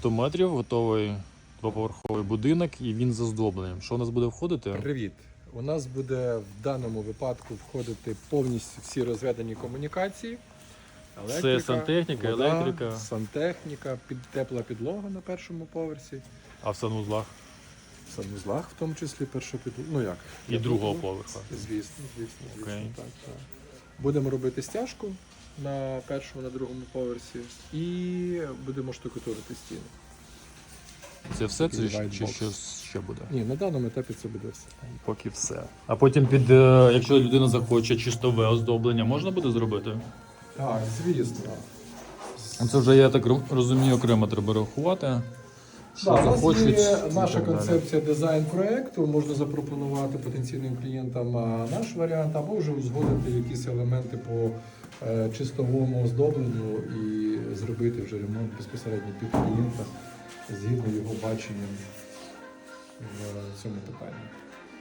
100 метрів, готовий двоповерховий будинок, і він з оздобленням. Що у нас буде входити? Привіт! У нас буде в даному випадку входити повністю всі розведені комунікації. Це сантехніка, вода, електрика. Сантехніка, під, тепла підлога на першому поверсі, А в санузлах в санузлах в тому числі перша підлога. Ну як? і Я другого поверха. Звісно, звісно, звісно. Окей. Так, так. Будемо робити стяжку на першому, на другому поверсі і будемо штукатурити стіни. Це все це Такий чи, чи щось ще буде? Ні, на даному етапі це буде все. Поки все. А потім під, е, якщо людина захоче чистове оздоблення, можна буде зробити? Так, звісно. Це вже я так розумію, окремо треба рахувати. Що Да, у нас є наша концепція дизайн проекту. Можна запропонувати потенційним клієнтам наш варіант, або вже узгодити якісь елементи по е, чистовому оздобленню і зробити вже ремонт безпосередньо під клієнта згідно його баченням в цьому питанні.